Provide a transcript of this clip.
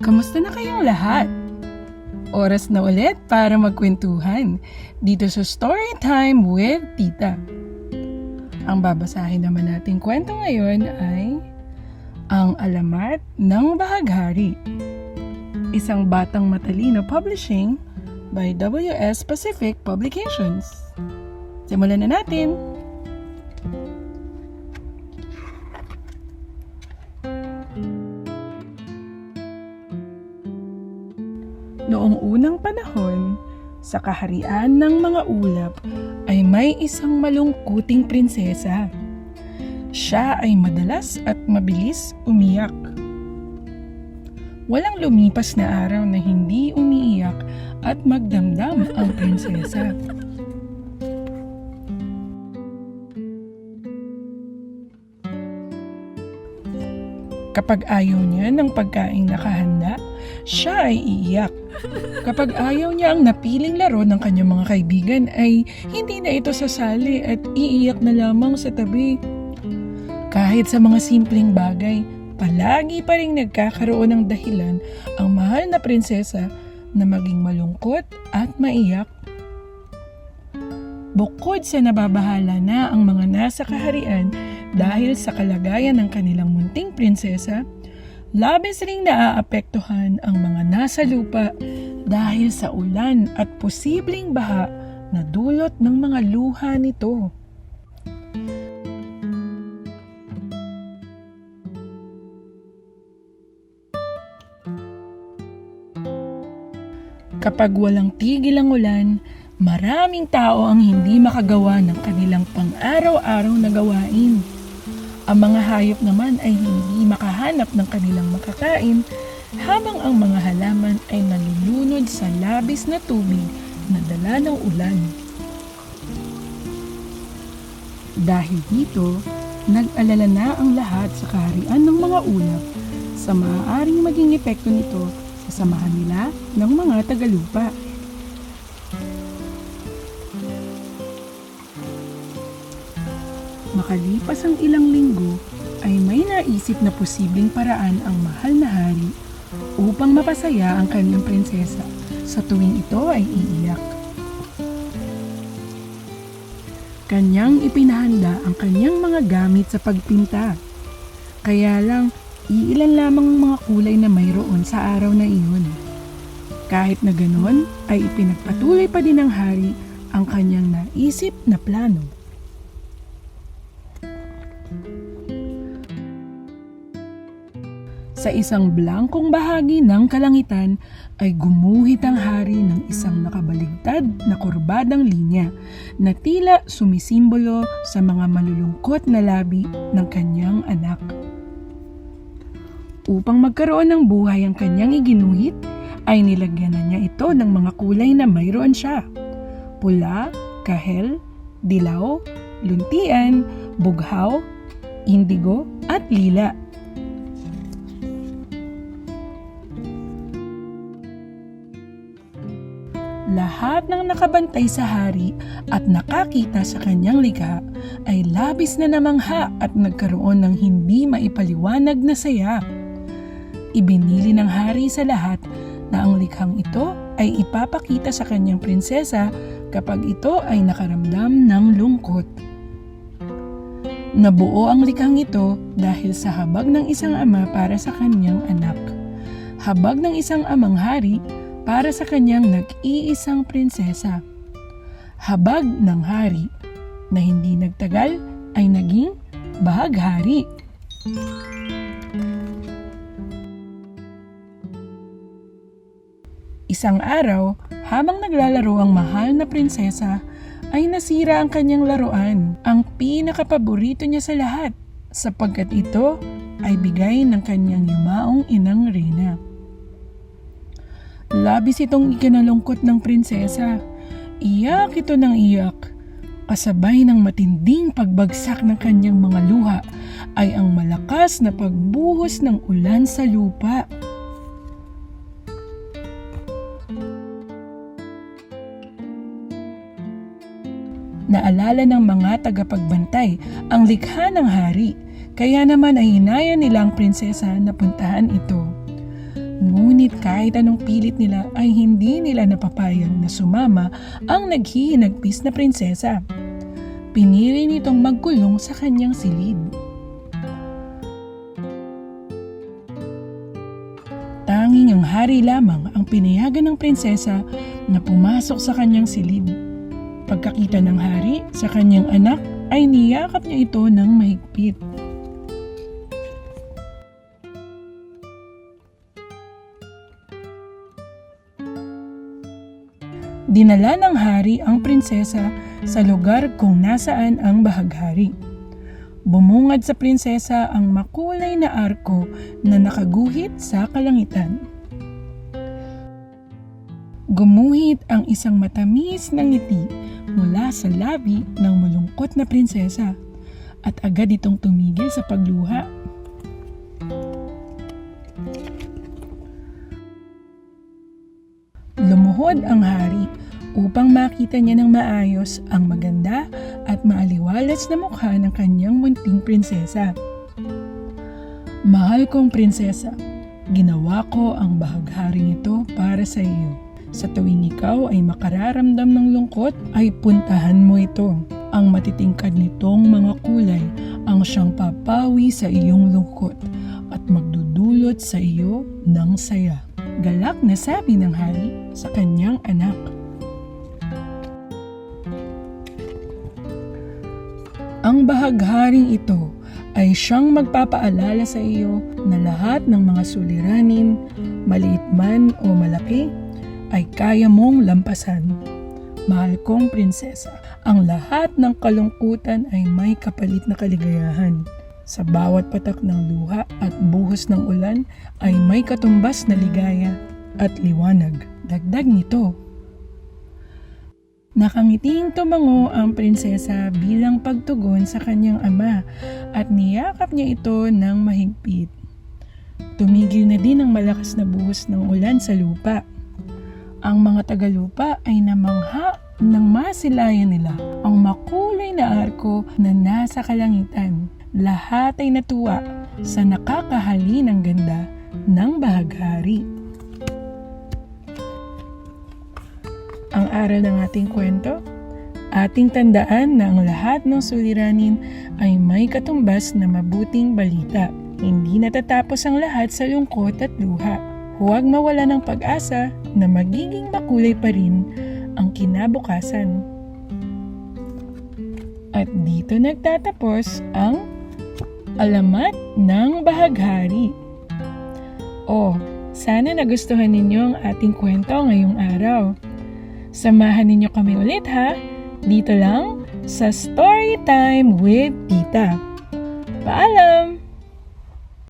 Kamusta na kayong lahat? Oras na ulit para magkwentuhan dito sa Storytime with Tita. Ang babasahin naman nating kwento ngayon ay Ang Alamat ng Bahaghari. Isang Batang Matalino Publishing by WS Pacific Publications. Simulan na natin! Noong unang panahon, sa kaharian ng mga ulap ay may isang malungkuting prinsesa. Siya ay madalas at mabilis umiyak. Walang lumipas na araw na hindi umiiyak at magdamdam ang prinsesa. Kapag ayaw niya ng pagkain nakahanda, siya ay iiyak. Kapag ayaw niya ang napiling laro ng kanyang mga kaibigan ay hindi na ito sasali at iiyak na lamang sa tabi. Kahit sa mga simpleng bagay, palagi pa rin nagkakaroon ng dahilan ang mahal na prinsesa na maging malungkot at maiyak. Bukod sa nababahala na ang mga nasa kaharian dahil sa kalagayan ng kanilang munting prinsesa, labis ring naaapektuhan ang mga nasa lupa dahil sa ulan at posibleng baha na dulot ng mga luha nito. Kapag walang tigil ang ulan, maraming tao ang hindi makagawa ng kanilang pang-araw-araw na gawain. Ang mga hayop naman ay hindi makahanap ng kanilang makakain habang ang mga halaman ay nalulunod sa labis na tubig na dala ng ulan. Dahil dito, nag-alala na ang lahat sa kaharian ng mga ulap sa maaaring maging epekto nito sa samahan nila ng mga tagalupa. Makalipas ang ilang linggo, ay may naisip na posibleng paraan ang mahal na hari upang mapasaya ang kanyang prinsesa sa tuwing ito ay iiyak. Kanyang ipinahanda ang kanyang mga gamit sa pagpinta. Kaya lang, iilan lamang ang mga kulay na mayroon sa araw na iyon. Kahit na ganon, ay ipinagpatuloy pa din ng hari ang kanyang naisip na plano. Sa isang blangkong bahagi ng kalangitan ay gumuhit ang hari ng isang nakabaligtad na kurbadang linya na tila sumisimbolo sa mga malulungkot na labi ng kanyang anak. Upang magkaroon ng buhay ang kanyang iginuhit, ay nilagyan na niya ito ng mga kulay na mayroon siya. Pula, kahel, dilaw, luntian, bughaw, indigo at lila. Lahat ng nakabantay sa hari at nakakita sa kanyang likha ay labis na namangha at nagkaroon ng hindi maipaliwanag na saya. Ibinili ng hari sa lahat na ang likhang ito ay ipapakita sa kanyang prinsesa kapag ito ay nakaramdam ng lungkot. Nabuo ang likhang ito dahil sa habag ng isang ama para sa kanyang anak. Habag ng isang amang hari para sa kanyang nag-iisang prinsesa. Habag ng hari na hindi nagtagal ay naging bahaghari. Isang araw, habang naglalaro ang mahal na prinsesa, ay nasira ang kanyang laruan, ang pinakapaborito niya sa lahat, sapagkat ito ay bigay ng kanyang yumaong inang Rina. Labis itong ikinalungkot ng prinsesa. Iyak ito ng iyak. Kasabay ng matinding pagbagsak ng kanyang mga luha ay ang malakas na pagbuhos ng ulan sa lupa. Naalala ng mga tagapagbantay ang likha ng hari, kaya naman ay hinaya nila ang prinsesa na puntahan ito. Ngunit kahit anong pilit nila ay hindi nila napapayag na sumama ang naghihinagpis na prinsesa. Pinili nitong magkulong sa kanyang silid. Tanging ang hari lamang ang pinayagan ng prinsesa na pumasok sa kanyang silid. Pagkakita ng hari sa kanyang anak ay niyakap niya ito ng mahigpit. Dinala ng hari ang prinsesa sa lugar kung nasaan ang bahaghari. Bumungad sa prinsesa ang makulay na arko na nakaguhit sa kalangitan. Gumuhit ang isang matamis na ngiti mula sa labi ng malungkot na prinsesa at agad itong tumigil sa pagluha. Lumuhod ang hari upang makita niya ng maayos ang maganda at maaliwalas na mukha ng kanyang munting prinsesa. Mahal kong prinsesa, ginawa ko ang bahagharing ito para sa iyo. Sa tuwing ikaw ay makararamdam ng lungkot, ay puntahan mo ito. Ang matitingkad nitong mga kulay ang siyang papawi sa iyong lungkot at magdudulot sa iyo ng saya. Galak na sabi ng hari sa kanyang anak. Ang bahagharing ito ay siyang magpapaalala sa iyo na lahat ng mga suliranin, maliit man o malaki, ay kaya mong lampasan. Mahal kong prinsesa, ang lahat ng kalungkutan ay may kapalit na kaligayahan. Sa bawat patak ng luha at buhos ng ulan ay may katumbas na ligaya at liwanag. Dagdag nito, Nakangiting tumango ang prinsesa bilang pagtugon sa kanyang ama at niyakap niya ito ng mahigpit. Tumigil na din ang malakas na buhos ng ulan sa lupa. Ang mga tagalupa ay namangha nang masilayan nila ang makulay na arko na nasa kalangitan. Lahat ay natuwa sa nakakahalinang ganda ng bahaghari. Ang aral ng ating kwento, ating tandaan na ang lahat ng suliranin ay may katumbas na mabuting balita. Hindi natatapos ang lahat sa lungkot at luha. Huwag mawala ng pag-asa na magiging makulay pa rin ang kinabukasan. At dito nagtatapos ang alamat ng bahaghari. Oh, sana nagustuhan ninyo ang ating kwento ngayong araw. Samahan ninyo kami ulit ha, dito lang sa Storytime with Tita. Paalam!